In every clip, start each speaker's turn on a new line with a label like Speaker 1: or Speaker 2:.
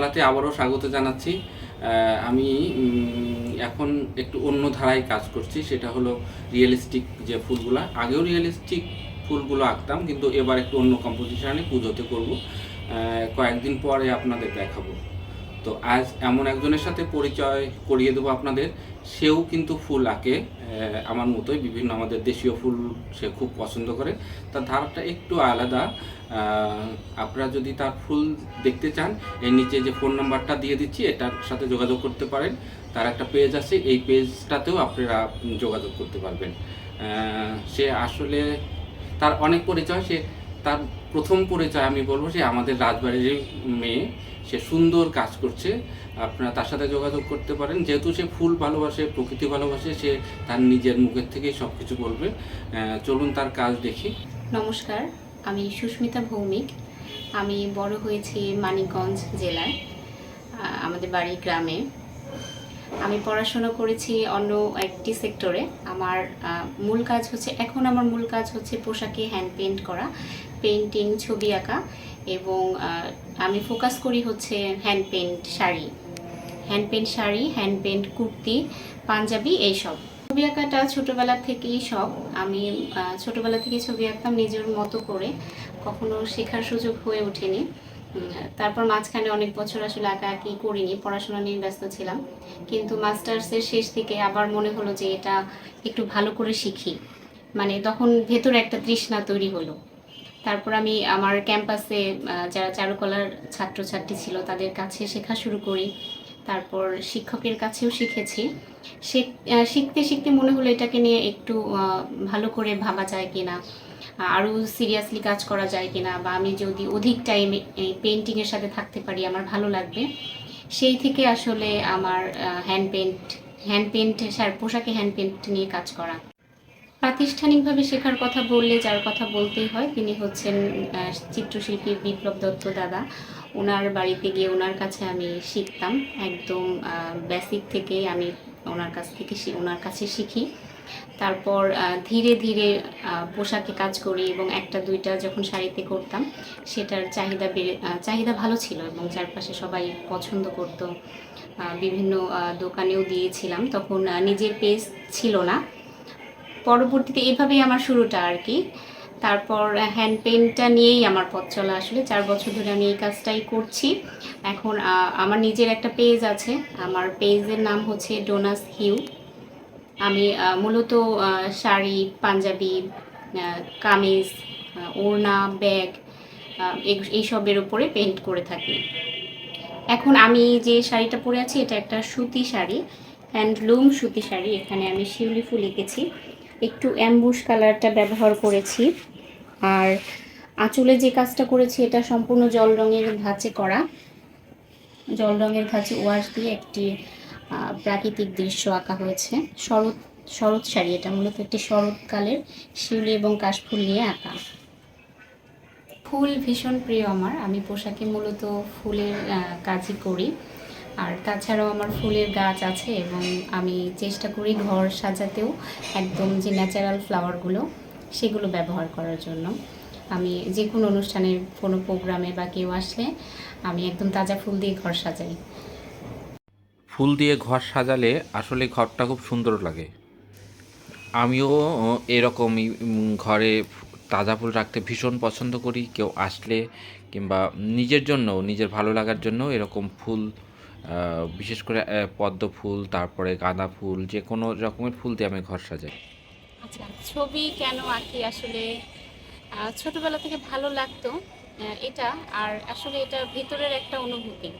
Speaker 1: খেলাতে আবারও স্বাগত জানাচ্ছি। আমি এখন একটু অন্য ধারায় কাজ করছি, সেটা হলো রিয়েলিস্টিক যে ফুলগুলা। আগেও রিয়েলিস্টিক ফুলগুলো আঁকতাম, কিন্তু এবার একটু অন্য কম্পোজিশনে পুজোতে করব। কয়েকদিন পরে আপনাদের দেখাবো। তো আজ এমন একজনের সাথে পরিচয় করিয়ে দেবো আপনাদের। সেও কিন্তু ফুল আঁকে আমার মতোই। বিভিন্ন আমাদের দেশীয় ফুল সে খুব পছন্দ করে। তার ধারাটা একটু আলাদা। আপনারা যদি তার ফুল দেখতে চান, এর নিচে যে ফোন নাম্বারটা দিয়ে দিচ্ছি, এটার সাথে যোগাযোগ করতে পারেন। তার একটা পেজ আছে, এই পেজটাতেও আপনারা যোগাযোগ করতে পারবেন। সে আসলে তার অনেক পরিচয়, সে তার প্রথম পরিচয় আমি বলব যে আমাদের রাজবাড়ির মেয়ে, সে সুন্দর কাজ করছে। আপনারা তার সাথে যোগাযোগ করতে পারেন। যেহেতু সে ফুল ভালোবাসে, প্রকৃতি ভালোবাসে, সে তার নিজের মুখের থেকেই সব কিছু বলবে চলুন তার কাজ দেখি।
Speaker 2: নমস্কার, আমি সুস্মিতা ভৌমিক। আমি বড় হয়েছি মানিকগঞ্জ জেলায় আমাদের বাড়ি গ্রামে। আমি পড়াশোনা করেছি অন্য একটি সেক্টরে। আমার মূল কাজ হচ্ছে, এখন আমার মূল কাজ হচ্ছে পোশাকে হ্যান্ড পেইন্ট করা পেন্টিং ছবি আঁকা এবং আমি ফোকাস করি হচ্ছে hand paint sari. Hand paint sari, hand paint kurti, panjabi এইসব। ছবি আঁকাটা ছোটোবেলা থেকেই শখ। আমি ছোটোবেলা থেকে ছবি আঁকতাম নিজের মতো করে। কখনো শেখার সুযোগ হয়ে ওঠেনি। তারপর মাঝখানে অনেক বছর আসলে আঁকাআঁকি করিনি, পড়াশোনা নিয়ে ব্যস্ত ছিলাম। কিন্তু মাস্টার্সের শেষ দিকে আবার মনে হলো যে এটা একটু ভালো করে শিখি। মানে তখন ভেতরে একটা তৃষ্ণা তৈরি হলো। তারপর আমি আমার ক্যাম্পাসে যারা চারুকলার ছাত্রছাত্রী ছিল তাদের কাছে শেখা শুরু করি। তারপর শিক্ষকের কাছেও শিখেছি। শিখতে শিখতে মনে হলো এটাকে নিয়ে একটু ভালো করে ভাবা যায় কিনা। আরও সিরিয়াসলি কাজ করা যায় কিনা বা আমি যদি অধিক টাইম পেন্টিংয়ের সাথে থাকতে পারি, আমার ভালো লাগবে। সেই থেকে আসলে আমার হ্যান্ড পেন্ট হ্যান্ড পেন্ট পোশাকে হ্যান্ড পেন্ট নিয়ে কাজ করা। প্রাতিষ্ঠানিকভাবে শেখার কথা বললে, যার কথা বলতেই হয়, তিনি হচ্ছেন চিত্রশিল্পী বিপ্লব দত্ত দাদা। ওনার বাড়িতে গিয়ে ওনার কাছে আমি শিখতাম। একদম বেসিক থেকে আমি ওনার কাছ থেকে ওনার কাছে শিখি। তারপর ধীরে ধীরে পোশাকে কাজ করি এবং একটা দুইটা যখন শাড়িতে করতাম, সেটার চাহিদা বেড়ে চাহিদা ভালো ছিল এবং চারপাশে সবাই পছন্দ করতো। বিভিন্ন দোকানেও দিয়েছিলাম। তখন নিজের পেজ ছিল না। পরবর্তীতে এভাবেই আমার শুরুটা আর কি। তারপর হ্যান্ড পেন্টটা নিয়েই আমার পথ চলা আসলে। চার বছর ধরে আমি এই কাজটাই করছি। এখন আমার নিজের একটা পেজ আছে। আমার পেজের নাম হচ্ছে ডোনাস হিউ আমি মূলত শাড়ি, পাঞ্জাবি কামিজ ওড়না, ব্যাগ এইসবের উপরে পেন্ট করে থাকি। এখন আমি যে শাড়িটা পরে আছি, এটা একটা সুতি শাড়ি হ্যান্ডলুম সুতি শাড়ি। এখানে আমি শিউলি ফুল এঁকেছি। একটু অ্যাম্বুশ কালারটা ব্যবহার করেছি। আর আঁচলে যে কাজটা করেছি, এটা সম্পূর্ণ জল রঙের ধাঁচে করা। জল রঙের ধাঁচে ওয়াশ দিয়ে একটি প্রাকৃতিক দৃশ্য আঁকা হয়েছে। শরৎ শরৎ শাড়ি এটা মূলত একটি শরৎকালের শিউলি এবং কাশফুল নিয়ে আঁকা। ফুল ভীষণ প্রিয় আমার। আমি পোশাকে মূলত ফুলের কাজই করি। আর তাছাড়াও আমার ফুলের গাছ আছে এবং আমি চেষ্টা করি ঘর সাজাতেও একদম যে ন্যাচারাল ফ্লাওয়ারগুলো সেগুলো ব্যবহার করার জন্য। আমি যে কোনো অনুষ্ঠানের কোনো প্রোগ্রামে বা কেউ আসলে আমি একদম তাজা ফুল দিয়ে ঘর সাজাই।
Speaker 3: ফুল দিয়ে ঘর সাজালে আসলে ঘরটা খুব সুন্দর লাগে। আমিও এরকমই ঘরে তাজা ফুল রাখতে ভীষণ পছন্দ করি। কেউ আসলে কিংবা নিজের জন্য নিজের ভালো লাগার জন্য এরকম ফুল বিশেষ করে পদ্ম ফুল, তারপরে গাঁদা ফুল, যে কোনো রকমের ফুল দিয়ে আমি ঘর সাজাই।
Speaker 2: আচ্ছা ছবি কেন আঁকি আসলে ছোটবেলা থেকে ভালো লাগতো এটা, আর আসলে এটা ভেতরের একটা অনুভূতি।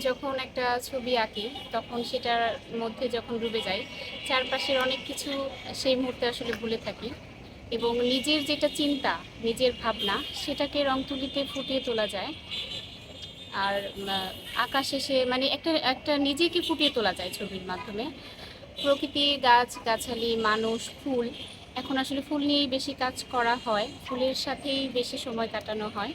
Speaker 2: যখন একটা ছবি আঁকি তখন সেটার মধ্যে যখন ডুবে যাই চারপাশের অনেক কিছু সেই মুহূর্তে আসলে ভুলে থাকি এবং নিজের যেটা চিন্তা নিজের ভাবনা সেটাকে রং তুলিতে ফুটিয়ে তোলা যায়। আর উম, আহ, আঁকা শেষে মানে একটা একটা নিজেকে ফুটিয়ে তোলা যায় ছবির মাধ্যমে। প্রকৃতি গাছ গাছালি মানুষ ফুল এখন আসলে ফুল নিয়েই বেশি কাজ করা হয়। ফুলের সাথেই বেশি সময় কাটানো হয়।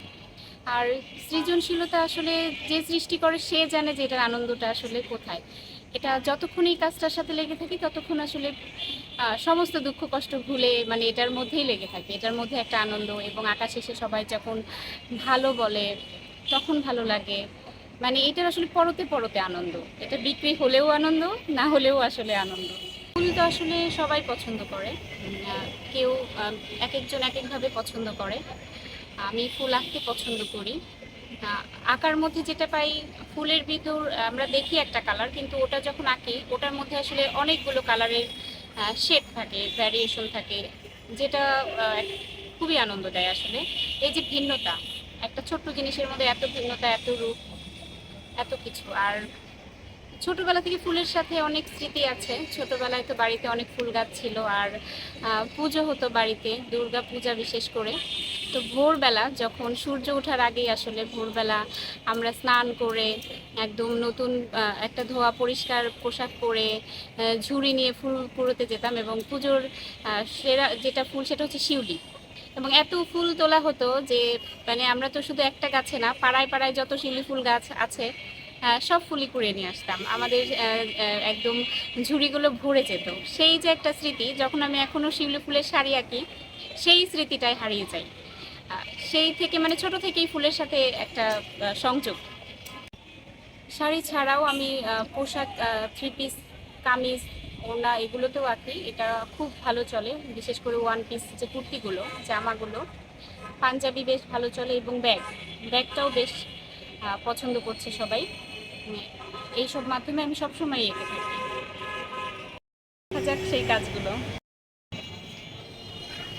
Speaker 2: আর সৃজনশীলতা আসলে যে সৃষ্টি করে, সে জানে যে এটার আনন্দটা আসলে কোথায়। এটা যতক্ষণ এই কাজটার সাথে লেগে থাকি, ততক্ষণ আসলে সমস্ত দুঃখ, কষ্ট ভুলে মানে এটার মধ্যেই লেগে থাকে। এটার মধ্যে একটা আনন্দ এবং আকাশ শেষে সবাই যখন ভালো বলে, তখন ভালো লাগে। মানে এটার আসলে পরতে পরতে আনন্দ। এটা বিক্রি হলেও আনন্দ, না হলেও আসলে আনন্দ। ফুল তো আসলে সবাই পছন্দ করে। কেউ এক একজন এক একভাবে পছন্দ করে। আমি ফুল আঁকতে পছন্দ করি। আঁকার মধ্যে যেটা পাই, ফুলের ভিতর আমরা দেখি একটা কালার কিন্তু ওটা যখন আঁকি, ওটার মধ্যে আসলে অনেকগুলো কালারের শেড থাকে ভ্যারিয়েশন থাকে, যেটা খুবই আনন্দ দেয় আসলে। এই যে ভিন্নতা, একটা ছোট্ট জিনিসের মধ্যে এত ভিন্নতা, এত রূপ, এত কিছু। আর ছোটবেলা থেকে ফুলের সাথে অনেক স্মৃতি আছে। ছোটবেলায় তো বাড়িতে অনেক ফুল গাছ ছিল, আর পুজো হতো বাড়িতে দুর্গা পূজা বিশেষ করে। তো ভোরবেলা যখন সূর্য ওঠার আগেই আসলে ভোরবেলা আমরা স্নান করে একদম নতুন একটা ধোয়া পরিষ্কার পোশাক পরে ঝুড়ি নিয়ে ফুল কুড়োতে যেতাম এবং পুজোর সেরা যেটা ফুল সেটা হচ্ছে শিউলি। এবং এত ফুল তোলা হতো যে মানে আমরা তো শুধু একটা গাছে না, পাড়ায় পাড়ায় যত শিউলি ফুল গাছ আছে সব ফুলই কুড়িয়ে নিয়ে আসতাম। আমাদের একদম ঝুড়িগুলো ভরে যেত। সেই যে একটা স্মৃতি, যখন আমি এখনও শিউলি ফুলের শাড়ি আঁকি, সেই স্মৃতিটাই হারিয়ে যাই সেই থেকে মানে ছোট থেকেই ফুলের সাথে একটা সংযোগ। শাড়ি ছাড়াও আমি পোশাক থ্রি পিস কামিজ, ওড়না এগুলোতেও আঁকি। এটা খুব ভালো চলে, বিশেষ করে ওয়ান পিস যে কুর্তিগুলো, জামাগুলো। পাঞ্জাবি বেশ ভালো চলে এবং ব্যাগ। ব্যাগটাও বেশ পছন্দ করছে সবাই। এইসব মাধ্যমে আমি সবসময় এঁকে থাকি। দেখা যাক সেই কাজগুলো।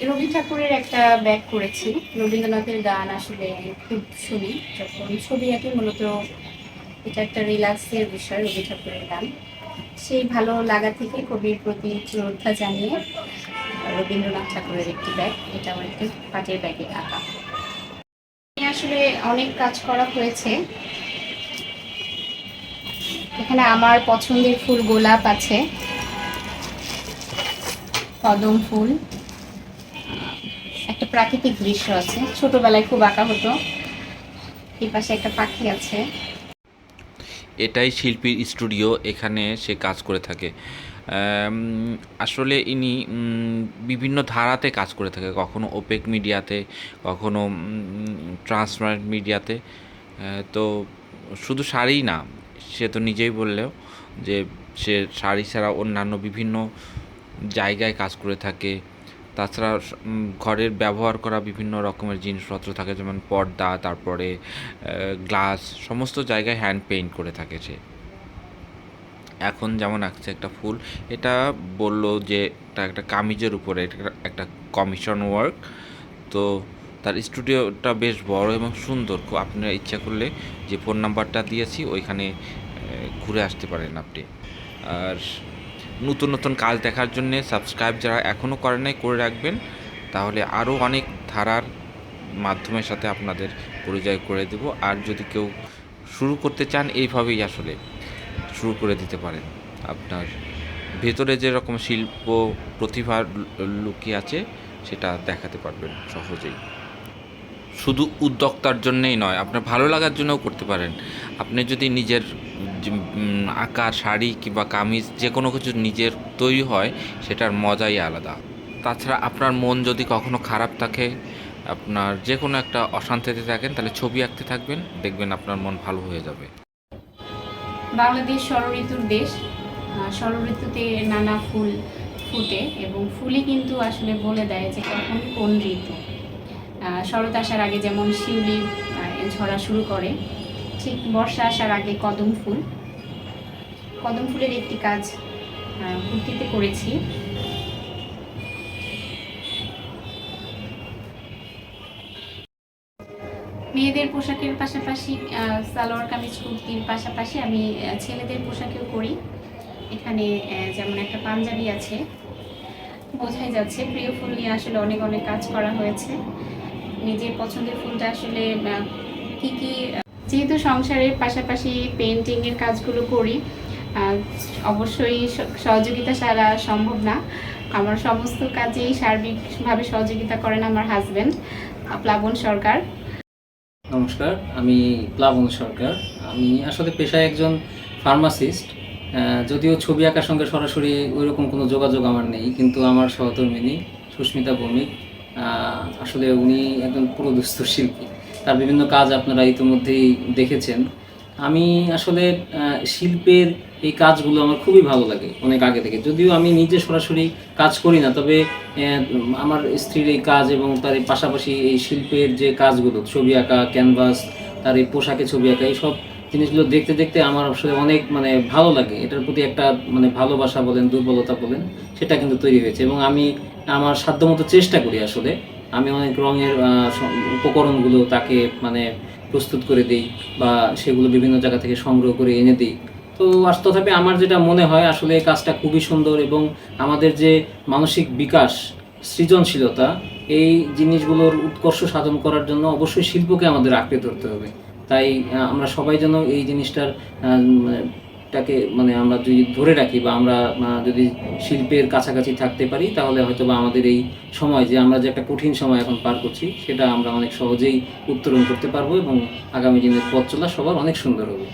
Speaker 2: রবি ঠাকুরের একটা ব্যাগ করেছি। রবীন্দ্রনাথের গান আসলে খুব শুনি যখন ছবি আঁকি মূলত এটা একটা রিল্যাক্সের বিষয়, রবি ঠাকুরের গান। সেই ভালো লাগা থেকে কবির প্রতি শ্রদ্ধা জানিয়ে রবীন্দ্রনাথ ঠাকুরের একটি ব্যাগ, এটা আমার একটি পাটের ব্যাগে আঁকা। আসলে অনেক কাজ করা হয়েছে। এখানে আমার পছন্দের ফুল গোলাপ আছে। কদম ফুল। প্রাকৃতিক দৃশ্য আছে। ছোটবেলায় খুব আঁকা হতো। এই পাশে একটা পাখি আছে।
Speaker 3: এটাই শিল্পীর স্টুডিও, এখানে সে কাজ করে থাকে। আসলে ইনি বিভিন্ন ধারাতে কাজ করে থাকে। কখনো ওপেক মিডিয়াতে, কখনো ট্রান্সপারেন্ট মিডিয়াতে। তো শুধু শাড়ি না, সে তো নিজেই বললেও যে সে শাড়ি ছাড়া অন্যান্য বিভিন্ন জায়গায় কাজ করে থাকে। তাছাড়া ঘরের ব্যবহার করা বিভিন্ন রকমের জিনিসপত্র থাকে, যেমন পর্দা, তারপরে গ্লাস, সমস্ত জায়গায় হ্যান্ড পেইন্ট করে থাকে সে। এখন যেমন আঁকছে একটা ফুল, এটা বলল যে এটা একটা কামিজের উপরে একটা কমিশন ওয়ার্ক তো তার স্টুডিওটা বেশ বড় এবং সুন্দর। আপনারা ইচ্ছা করলে যে ফোন নাম্বারটা দিয়েছি, ওইখানে ঘুরে আসতে পারেন আপনি। আর নতুন নতুন কাজ দেখার জন্য সাবস্ক্রাইব যারা এখনও করে নাই, করে রাখবেন। তাহলে আরও অনেক ধারার মাধ্যমের সাথে আপনাদের পরিচয় করে দেব। আর যদি কেউ শুরু করতে চান, এইভাবেই আসলে শুরু করে দিতে পারেন। আপনার ভেতরে যেরকম শিল্প প্রতিভা লুকিয়ে আছে, সেটা দেখাতে পারবেন সহজেই। শুধু উদ্যোক্তার জন্যেই নয়, আপনার ভালো লাগার জন্যও করতে পারেন। আপনি যদি নিজের আঁকার, শাড়ি কিংবা কামিজ যে কোনো কিছু নিজের তৈরি হয়, সেটার মজাই আলাদা। তাছাড়া আপনার মন যদি কখনো খারাপ থাকে, আপনার যে কোনো একটা অশান্তিতে থাকেন, তাহলে ছবি আঁকতে থাকবেন, দেখবেন আপনার মন ভালো হয়ে যাবে।
Speaker 2: বাংলাদেশ ষড়ঋতুর দেশ। ষড়ঋতুতে নানা ফুল ফুটে এবং ফুলই কিন্তু আসলে বলে দেয় যে কখন কোন ঋতু। শরৎ আসার আগে যেমন শিউলি ঝরা শুরু করে, ঠিক বর্ষা আসার আগে কদম ফুল। কদম ফুলের একটি কাজ কুর্তিতে করেছি। মেয়েদের পোশাকের পাশাপাশি সালোয়ার কামিজ, কুর্তির পাশাপাশি আমি ছেলেদের পোশাকেও করি। এখানে যেমন একটা পাঞ্জাবি আছে। বোঝাই যাচ্ছে, প্রিয় ফুল নিয়ে আসলে অনেক অনেক কাজ করা হয়েছে। নিজের পছন্দের ফুলটা আসলে কি কি, যেহেতু সংসারের পাশাপাশি পেন্টিংয়ের কাজগুলো করি অবশ্যই সহযোগিতা ছাড়া সম্ভব না। আমার সমস্ত কাজেই সার্বিকভাবে সহযোগিতা করেন আমার হাজবেন্ড প্লাবন সরকার।
Speaker 4: নমস্কার, আমি প্লাবন সরকার। আমি আসলে পেশায় একজন ফার্মাসিস্ট যদিও ছবি আঁকার সঙ্গে সরাসরি ওইরকম কোনো যোগাযোগ আমার নেই, কিন্তু আমার সহধর্মিনী সুস্মিতা ভৌমিক আসলে উনি একজন পুরোদস্তুর শিল্পী। তার বিভিন্ন কাজ আপনারা ইতিমধ্যেই দেখেছেন। আমি আসলে শিল্পের এই কাজগুলো আমার খুবই ভালো লাগে অনেক আগে থেকে। যদিও আমি নিজে সরাসরি কাজ করি না, তবে আমার স্ত্রীর এই কাজ এবং তার পাশাপাশি এই শিল্পের যে কাজগুলো, ছবি আঁকা, ক্যানভাস, তার এই পোশাকে ছবি আঁকা, এইসব জিনিসগুলো দেখতে দেখতে আমার আসলে অনেক মানে ভালো লাগে। এটার প্রতি একটা মানে ভালোবাসা বলেন, দুর্বলতা বলেন, সেটা কিন্তু তৈরি হয়েছে এবং আমি আমার সাধ্যমতো চেষ্টা করি আসলে। আমি অনেক রঙের উপকরণগুলো তাকে মানে প্রস্তুত করে দিই বা সেগুলো বিভিন্ন জায়গা থেকে সংগ্রহ করে এনে দিই। তো আস- তথাপি আমার যেটা মনে হয় আসলে এই কাজটা খুবই সুন্দর এবং আমাদের যে মানসিক বিকাশ, সৃজনশীলতা, এই জিনিসগুলোর উৎকর্ষ সাধন করার জন্য অবশ্যই শিল্পকে আমাদের আঁকড়ে ধরতে হবে। তাই আমরা সবাই যেন এই জিনিসটার টাকে মানে আমরা যদি ধরে রাখি বা আমরা যদি শিল্পের কাছাকাছি থাকতে পারি, তাহলে হয়তো বা আমাদের এই সময় যে আমরা যে একটা কঠিন সময় এখন পার করছি, সেটা আমরা অনেক সহজেই উত্তরণ করতে পারব এবং আগামী দিনের পথ চলা সবার অনেক সুন্দর হবে।